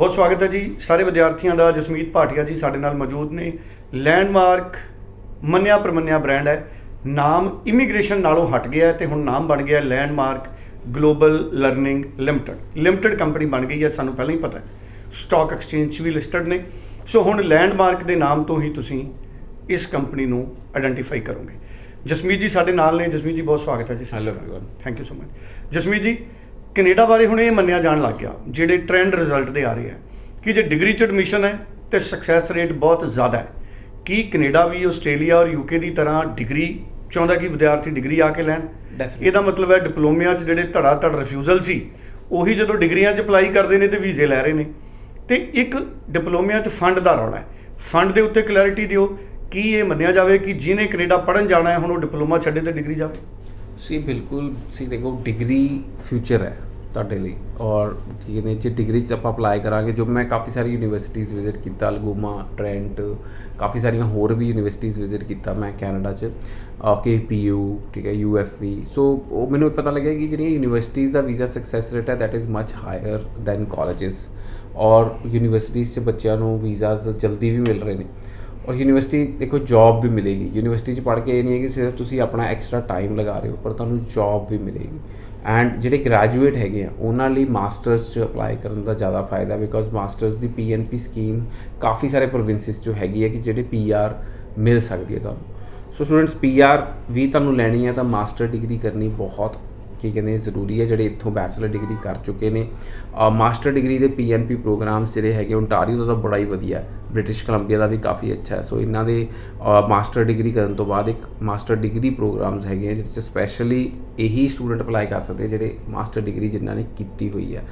ਬਹੁਤ ਸਵਾਗਤ ਹੈ ਜੀ ਸਾਰੇ ਵਿਦਿਆਰਥੀਆਂ ਦਾ ਜਸਮੀਤ ਭਾਟੀਆ ਜੀ ਸਾਡੇ ਨਾਲ ਮੌਜੂਦ ਨੇ। ਲੈਂਡਮਾਰਕ ਮੰਨਿਆ ਪ੍ਰਮੰਨਿਆ ਬ੍ਰਾਂਡ ਹੈ। ਨਾਮ ਇਮੀਗ੍ਰੇਸ਼ਨ ਨਾਲੋਂ ਹਟ ਗਿਆ ਤੇ ਹੁਣ ਨਾਮ ਬਣ ਗਿਆ Landmark Global Learning Limited Limited company ਬਣ ਗਈ ਹੈ ਸਾਨੂੰ ਪਹਿਲਾਂ ਹੀ ਪਤਾ ਹੈ। ਸਟਾਕ ਐਕਸਚੇਂਜ 'ਚ ਵੀ ਲਿਸਟਡ ਨੇ। ਸੋ ਹੁਣ ਲੈਂਡਮਾਰਕ ਦੇ ਨਾਮ ਤੋਂ ਹੀ ਤੁਸੀਂ ਇਸ ਕੰਪਨੀ ਨੂੰ ਆਇਡੈਂਟੀਫਾਈ ਕਰੋਗੇ। ਜਸਮੀਤ ਜੀ ਸਾਡੇ ਨਾਲ ਨੇ। ਜਸਮੀਤ ਜੀ ਬਹੁਤ ਸਵਾਗਤ ਹੈ ਜੀ। Hello everyone. Thank you so much Jasmeet ji Canada ਬਾਰੇ ਹੁਣ ਇਹ ਮੰਨਿਆ ਜਾਣ ਲੱਗ ਗਿਆ ਜਿਹੜੇ ਟ੍ਰੈਂਡ ਰਿਜ਼ਲਟ ਦੇ ਆ ਰਹੇ ਆ ਕਿ ਜੇ ਡਿਗਰੀ ਚ ਐਡਮਿਸ਼ਨ ਹੈ ਤੇ ਸਕਸੈਸ ਰੇਟ ਬਹੁਤ ਜ਼ਿਆਦਾ ਹੈ। ਕੀ ਕੈਨੇਡਾ ਵੀ ਆਸਟ੍ਰੇਲੀਆ ਔਰ ਯੂਕੇ ਦੀ ਤਰ੍ਹਾਂ ਡਿਗਰੀ ਚਾਹੁੰਦਾ ਕਿ ਵਿਦਿਆਰਥੀ ਡਿਗਰੀ ਆ ਕੇ ਲੈਣ. ਇਹਦਾ ਮਤਲਬ ਹੈ ਡਿਪਲੋਮਿਆਂ 'ਚ ਜਿਹੜੇ ਧੜਾ ਧੜ ਰਿਫਿਊਜ਼ਲ ਸੀ ਉਹੀ ਜਦੋਂ ਡਿਗਰੀਆਂ 'ਚ ਅਪਲਾਈ ਕਰਦੇ ਨੇ ਤੇ ਵੀਜ਼ੇ ਲੈ ਰਹੇ ਨੇ। ਤੇ ਇੱਕ ਡਿਪਲੋਮਿਆਂ 'ਚ ਫੰਡ ਦਾ ਰੌਲਾ ਹੈ। ਫੰਡ ਦੇ ਉੱਤੇ ਕਲੈਰਿਟੀ ਦਿਓ। ਕੀ ਇਹ ਮੰਨਿਆ ਜਾਵੇ ਕਿ ਜਿਹਨੇ ਕੈਨੇਡਾ ਪੜਨ ਜਾਣਾ ਹੈ ਹੁਣ ਉਹ ਡਿਪਲੋਮਾ ਛੱਡੇ ਤੇ ਡਿਗਰੀ ਜਾਵੇ? ਸੀ ਬਿਲਕੁਲ ਸੀ ਦੇਖੋ ਡਿਗਰੀ ਫਿਊਚਰ ਹੈ ਤੁਹਾਡੇ ਲਈ। ਔਰ ਠੀਕ ਹੈ ਜੇ ਡਿਗਰੀ ਚ ਆਪਾਂ ਅਪਲਾਈ ਕਰਾਂਗੇ, ਜੋ ਮੈਂ ਕਾਫੀ ਸਾਰੀ ਯੂਨੀਵਰਸਿਟੀਜ਼ ਵਿਜ਼ਿਟ ਕੀਤਾ, ਅਲਗੋਮਾ, ਟ੍ਰੈਂਟ, ਕਾਫੀ ਸਾਰੀਆਂ ਹੋਰ ਵੀ ਯੂਨੀਵਰਸਿਟੀਜ਼ ਵਿਜ਼ਿਟ ਕੀਤਾ ਮੈਂ ਕੈਨੇਡਾ ਚ ਕੇਪੀਯੂ ਠੀਕ ਹੈ ਯੂਐਫਵੀ ਸੋ ਉਹ ਮੈਨੂੰ ਪਤਾ ਲੱਗਿਆ ਕਿ ਜਿਹੜੀਆਂ ਯੂਨੀਵਰਸਿਟੀਜ਼ ਦਾ ਵੀਜ਼ਾ ਸਕਸੈਸ ਰੇਟ ਹੈ, that is much higher than colleges ਔਰ ਯੂਨੀਵਰਸਿਟੀਜ਼ 'ਚ ਬੱਚਿਆਂ ਨੂੰ ਵੀਜ਼ਾਸ ਜਲਦੀ ਵੀ ਮਿਲ ਰਹੇ ਨੇ। ਔਰ ਯੂਨੀਵਰਸਿਟੀ ਦੇਖੋ ਜੌਬ ਵੀ ਮਿਲੇਗੀ। ਯੂਨੀਵਰਸਿਟੀ 'ਚ ਪੜ੍ਹ ਕੇ ਇਹ ਨਹੀਂ ਹੈ ਕਿ ਸਿਰਫ ਤੁਸੀਂ ਆਪਣਾ ਐਕਸਟਰਾ ਟਾਈਮ ਲਗਾ ਰਹੇ ਹੋ, ਪਰ ਤੁਹਾਨੂੰ ਜੌਬ ਵੀ ਮਿਲੇਗੀ। ਐਂਡ ਜਿਹੜੇ ਗ੍ਰੈਜੂਏਟ ਹੈਗੇ ਆ, ਉਹਨਾਂ ਲਈ ਮਾਸਟਰਸ 'ਚ ਅਪਲਾਈ ਕਰਨ ਦਾ ਜ਼ਿਆਦਾ ਫਾਇਦਾ ਬਿਕੋਜ਼ ਮਾਸਟਰਸ ਦੀ ਪੀਐਨਪੀ ਸਕੀਮ ਕਾਫੀ ਸਾਰੇ ਪ੍ਰੋਵਿੰਸਿਸ 'ਚ ਹੈਗੀ ਹੈ ਕਿ ਜਿਹੜੇ ਪੀਆਰ ਮਿਲ ਸਕਦੀ ਹੈ ਤੁਹਾਨੂੰ। ਸੋ ਸਟੂਡੈਂਟਸ ਪੀਆਰ ਵੀ ਤੁਹਾਨੂੰ ਲੈਣੀ ਹੈ, ਤਾਂ ਮਾਸਟਰ ਡਿਗਰੀ ਕਰਨੀ ਬਹੁਤ ਕੀ ਕਹਿੰਦੇ ਜ਼ਰੂਰੀ ਹੈ ਜਿਹੜੇ ਇੱਥੋਂ ਬੈਚਲਰ ਡਿਗਰੀ ਕਰ ਚੁੱਕੇ ਨੇ। ਮਾਸਟਰ ਡਿਗਰੀ ਦੇ ਪੀਐਨਪੀ ਪ੍ਰੋਗਰਾਮਸ ਜਿਹੜੇ ਹੈਗੇ ਓਨਟਾਰੀਓ ਦਾ ਤਾਂ ਬੜਾ ਹੀ ਵਧੀਆ ਬ੍ਰਿਟਿਸ਼ ਕੋਲੰਬੀਆ ਦਾ ਵੀ ਕਾਫੀ ਅੱਛਾ ਹੈ। ਸੋ ਇਹਨਾਂ ਦੇ ਮਾਸਟਰ ਡਿਗਰੀ ਕਰਨ ਤੋਂ ਬਾਅਦ ਇੱਕ ਮਾਸਟਰ ਡਿਗਰੀ ਪ੍ਰੋਗਰਾਮਸ ਹੈਗੇ ਆ, ਜਿਹਦੇ ਚ ਸਪੈਸ਼ਲੀ ਇਹੀ ਸਟੂਡੈਂਟ ਅਪਲਾਈ ਕਰ ਸਕਦੇ ਜਿਹੜੇ ਮਾਸਟਰ ਡਿਗਰੀ ਜਿਨ੍ਹਾਂ ਨੇ ਕੀਤੀ ਹੋਈ ਹੈ।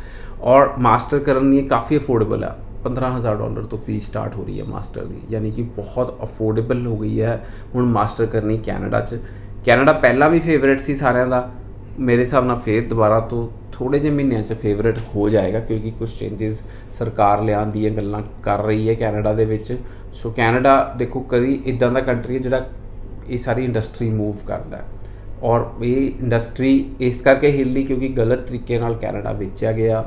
ਔਰ ਮਾਸਟਰ ਕਰਨ ਲਈ ਇਹ ਕਾਫੀ ਅਫੋਰਡੇਬਲ ਹੈ 15000 ਡਾਲਰ ਤੋਂ ਫੀਸ ਸਟਾਰਟ ਹੋ ਰਹੀ ਹੈ ਮਾਸਟਰ ਦੀ। ਯਾਨੀ ਕਿ ਬਹੁਤ ਅਫੋਰਡੇਬਲ ਹੋ ਗਈ ਹੈ ਹੁਣ ਮਾਸਟਰ ਕਰਨੀ ਕੈਨੇਡਾ 'ਚ। ਕੈਨੇਡਾ ਪਹਿਲਾਂ ਵੀ ਫੇਵਰੇਟ ਸੀ ਸਾਰਿਆਂ ਦਾ। ਮੇਰੇ ਹਿਸਾਬ ਨਾਲ ਫੇਰ ਦੁਬਾਰਾ ਤੋਂ ਥੋੜੇ ਜਿਹੇ ਮਹੀਨਿਆਂ 'ਚ ਫੇਵਰੇਟ ਹੋ ਜਾਏਗਾ, ਕਿਉਂਕਿ ਕੁਝ ਚੇਂजेस ਸਰਕਾਰ ਲਿਆਉਣ ਦੀਆਂ ਗੱਲਾਂ ਕਰ ਰਹੀ ਹੈ ਕੈਨੇਡਾ ਦੇ ਵਿੱਚ। ਸੋ ਕੈਨੇਡਾ ਦੇਖੋ, ਕਦੀ ਇਦਾਂ ਦਾ ਕੰਟਰੀ ਹੈ ਜਿਹੜਾ ਇਹ ਸਾਰੀ ਇੰਡਸਟਰੀ ਮੂਵ ਕਰਦਾ ਔਰ ਇਹ ਇੰਡਸਟਰੀ ਇਸ ਕਰਕੇ ਹਿੱਲੀ ਕਿਉਂਕਿ ਗਲਤ ਤਰੀਕੇ ਨਾਲ ਕੈਨੇਡਾ ਵੇਚਿਆ ਗਿਆ,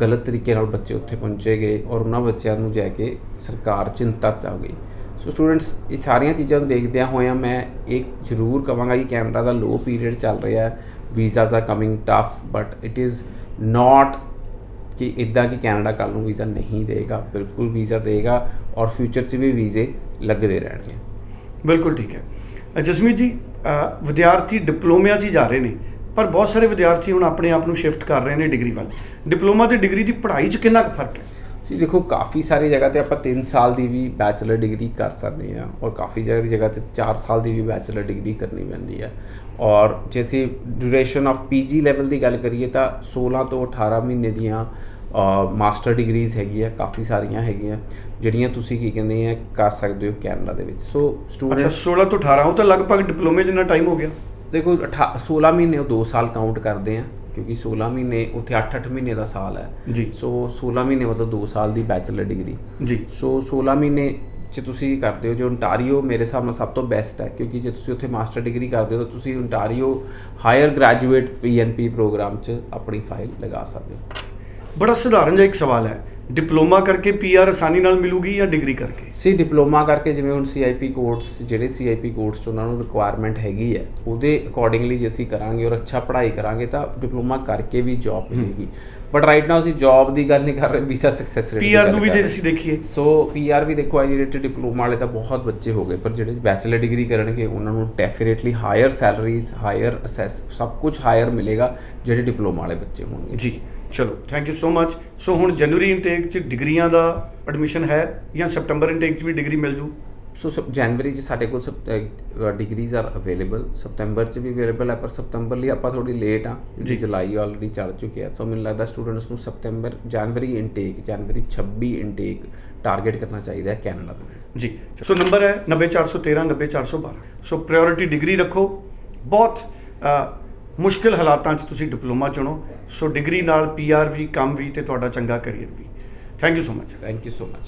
ਗਲਤ ਤਰੀਕੇ ਨਾਲ ਬੱਚੇ ਉੱਥੇ ਪਹੁੰਚੇ ਗਏ ਔਰ ਉਹਨਾਂ ਬੱਚਿਆਂ ਨੂੰ ਜਾ ਕੇ ਸਰਕਾਰ ਚਿੰਤਾ 'ਚ ਆ ਗਈ। ਸੋ ਸਟੂਡੈਂਟਸ ਇਹ ਸਾਰੀਆਂ ਚੀਜ਼ਾਂ ਨੂੰ ਦੇਖਦਿਆਂ ਹੋਇਆਂ ਮੈਂ ਇਹ ਜ਼ਰੂਰ ਕਹਾਂਗਾ ਕਿ ਕੈਨੇਡਾ ਦਾ ਲੋ ਪੀਰੀਅਡ ਚੱਲ ਰਿਹਾ ਹੈ। Visas are coming tough but it is not ਕਿ ਇਦਾਂ ਕਿ ਕੈਨੇਡਾ ਕੱਲ ਨੂੰ ਵੀਜ਼ਾ ਨਹੀਂ ਦੇਗਾ ਬਿਲਕੁਲ ਵੀਜ਼ਾ ਦੇਗਾ ਔਰ ਫਿਊਚਰ 'ਚ ਵੀ ਵੀਜ਼ੇ ਲੱਗਦੇ ਰਹਿਣਗੇ ਬਿਲਕੁਲ ਠੀਕ ਹੈ ਜਸਮੀਤ ਜੀ ਵਿਦਿਆਰਥੀ ਡਿਪਲੋਮਿਆਂ 'ਚ ਹੀ ਜਾ ਰਹੇ ਨੇ ਪਰ ਬਹੁਤ ਸਾਰੇ ਵਿਦਿਆਰਥੀ ਹੁਣ ਆਪਣੇ ਆਪ ਨੂੰ ਸ਼ਿਫਟ ਕਰ ਰਹੇ ਨੇ ਡਿਗਰੀ ਵੱਲ। ਡਿਪਲੋਮਾ ਤੇ ਡਿਗਰੀ ਦੀ ਪੜ੍ਹਾਈ 'ਚ ਕਿੰਨਾ ਕੁ ਫ਼ਰਕ ਹੈ? ਜੀ ਦੇਖੋ ਕਾਫੀ ਸਾਰੀ ਜਗ੍ਹਾ ਤੇ ਆਪਾਂ 3 ਸਾਲ ਦੀ ਵੀ ਬੈਚਲਰ ਡਿਗਰੀ ਕਰ ਸਕਦੇ ਹਾਂ ਔਰ ਕਾਫੀ ਜਗ੍ਹਾ ਦੀ ਜਗ੍ਹਾ ਤੇ 4 ਸਾਲ ਦੀ ਵੀ ਬੈਚਲਰ ਡਿਗਰੀ ਕਰਨੀ ਪੈਂਦੀ ਹੈ। ਔਰ ਜੇ ਅਸੀਂ ਡਿਊਰੇਸ਼ਨ ਆਫ ਪੀਜੀ ਲੈਵਲ ਦੀ ਗੱਲ ਕਰੀਏ ਤਾਂ 16 ਤੋਂ 18 ਮਹੀਨੇ ਦੀਆਂ ਮਾਸਟਰ ਡਿਗਰੀਜ਼ ਹੈਗੀਆਂ ਕਾਫੀ ਸਾਰੀਆਂ ਹੈਗੀਆਂ ਜਿਹੜੀਆਂ ਤੁਸੀਂ ਕੀ ਕਹਿੰਦੇ ਆ ਕਰ ਸਕਦੇ ਹੋ ਕੈਨੇਡਾ ਦੇ ਵਿੱਚ। ਸੋ ਅੱਛਾ ਸਟੂਡੈਂਟ 16 ਤੋਂ 18 ਉਹ ਤਾਂ ਲਗਭਗ ਡਿਪਲੋਮੇ ਜਿੰਨਾ ਟਾਈਮ ਹੋ ਗਿਆ। ਦੇਖੋ ਅਠਾ- 16 ਮਹੀਨੇ ਉਹ 2 ਸਾਲ ਕਾਊਂਟ ਕਰਦੇ ਆ। ਕਿਉਂਕਿ 16 ਮਹੀਨੇ ਉੱਥੇ 8-8 ਮਹੀਨੇ ਦਾ ਸਾਲ ਹੈ। ਜੀ। ਸੋ 16 ਮਹੀਨੇ ਮਤਲਬ 2 ਸਾਲ ਦੀ ਬੈਚਲਰ ਡਿਗਰੀ ਜੀ। ਸੋ 16 ਮਹੀਨੇ ਚ ਤੁਸੀਂ ਕਰਦੇ ਹੋ? ਜੋ ਓਨਟਾਰੀਓ ਮੇਰੇ ਹਿਸਾਬ ਨਾਲ ਸਭ ਤੋਂ ਬੈਸਟ ਹੈ ਕਿਉਂਕਿ ਜੇ ਤੁਸੀਂ ਉੱਥੇ ਮਾਸਟਰ ਡਿਗਰੀ ਕਰਦੇ ਹੋ ਤਾਂ ਤੁਸੀਂ Ontario higher graduate PNP program ਚ ਆਪਣੀ ਫਾਈਲ ਲਗਾ ਸਕਦੇ ਹੋ। ਬੜਾ ਸਧਾਰਨ ਜਿਹਾ ਇੱਕ ਸਵਾਲ ਹੈ। ਡਿਪਲੋਮਾ ਕਰਕੇ ਪੀਆਰ ਆਸਾਨੀ ਨਾਲ ਮਿਲੂਗੀ ਜਾਂ ਡਿਗਰੀ ਕਰਕੇ? ਸੀ, ਡਿਪਲੋਮਾ ਕਰਕੇ ਜਿਵੇਂ ਹੁਣ ਸੀਆਈਪੀ ਕੋਰਸ ਜਿਹੜੇ ਸੀਆਈਪੀ ਕੋਰਸ ਚ ਉਹਨਾਂ ਨੂੰ ਰਿਕੁਆਇਰਮੈਂਟ ਹੈਗੀ ਹੈ, ਉਹਦੇ ਅਕੋਰਡਿੰਗਲੀ ਜੇ ਅਸੀਂ ਕਰਾਂਗੇ ਔਰ ਅੱਛਾ ਪੜ੍ਹਾਈ ਕਰਾਂਗੇ ਤਾਂ ਡਿਪਲੋਮਾ ਕਰਕੇ ਵੀ ਜੌਬ ਮਿਲੇਗੀ। ਬਟ ਰਾਈਟ ਨਾਓ ਅਸੀਂ ਜੌਬ ਦੀ ਗੱਲ ਨਹੀਂ ਕਰ ਰਹੇ ਵੀਜ਼ਾ ਸਕਸੈਸ ਰੇਟ ਪੀਆਰ ਨੂੰ ਵੀ ਜੇ ਅਸੀਂ ਦੇਖੀਏ। ਸੋ ਪੀਆਰ ਵੀ ਦੇਖੋ ਅੱਜ ਰੇਟ ਡਿਪਲੋਮਾ ਵਾਲੇ ਤਾਂ ਬਹੁਤ ਬੱਚੇ ਹੋ ਗਏ ਪਰ ਜਿਹੜੇ ਬੈਚਲਰ ਡਿਗਰੀ ਕਰਨਗੇ ਉਹਨਾਂ ਨੂੰ definitely higher salaries higher access ਸਭ ਕੁਝ ਹਾਇਰ ਮਿਲੇਗਾ ਜਿਹੜੇ ਡਿਪਲੋਮਾ ਵਾਲੇ ਬੱਚੇ ਹੋਣਗੇ। ਜੀ ਚਲੋ thank you so much so ਹੁਣ ਜਨਵਰੀ ਇਨਟੇਕ 'ਚ ਡਿਗਰੀਆਂ ਦਾ ਐਡਮਿਸ਼ਨ ਹੈ ਜਾਂ ਸਪਟੰਬਰ ਇਨਟੇਕ 'ਚ ਵੀ ਡਿਗਰੀ ਮਿਲ ਜੂ? ਸੋ ਸਬ ਜਨਵਰੀ ਚ ਸਾਡੇ ਕੋਲ ਡਿਗਰੀਜ਼ ਆਰ ਅਵੇਲੇਬਲ ਸਪਟੈਂਬਰ ਚ ਵੀ ਅਵੇਲੇਬਲ ਹੈ ਪਰ ਸਪਟੰਬਰ ਲਈ ਆਪਾਂ ਥੋੜੀ ਲੇਟ ਆ ਜੀ। ਜੁਲਾਈ ਆਲਰੇਡੀ ਚੱਲ ਚੁੱਕਿਆ ਸੋ ਮੈਨੂੰ ਲੱਗਦਾ ਸਟੂਡੈਂਟਸ ਨੂੰ ਸਪਟੰਬਰ ਜਨਵਰੀ ਇਨਟੇਕ ਜਨਵਰੀ 26 ਇਨਟੇਕ ਟਾਰਗੇਟ ਕਰਨਾ ਚਾਹੀਦਾ ਹੈ ਕੈਨੇਡਾ ਦੇ ਜੀ। ਸੋ ਨੰਬਰ ਹੈ 90413 90412 ਸੋ ਪ੍ਰਾਇੋਰਟੀ ਡਿਗਰੀ ਰੱਖੋ। ਬਹੁਤ ਮੁਸ਼ਕਿਲ ਹਾਲਾਤਾਂ 'ਚ ਤੁਸੀਂ ਡਿਪਲੋਮਾ ਚੁਣੋ। ਸੋ ਡਿਗਰੀ ਨਾਲ ਪੀਆਰ ਵੀ ਕੰਮ ਵੀ ਤੇ ਤੁਹਾਡਾ ਚੰਗਾ career we. Thank you so much thank you so much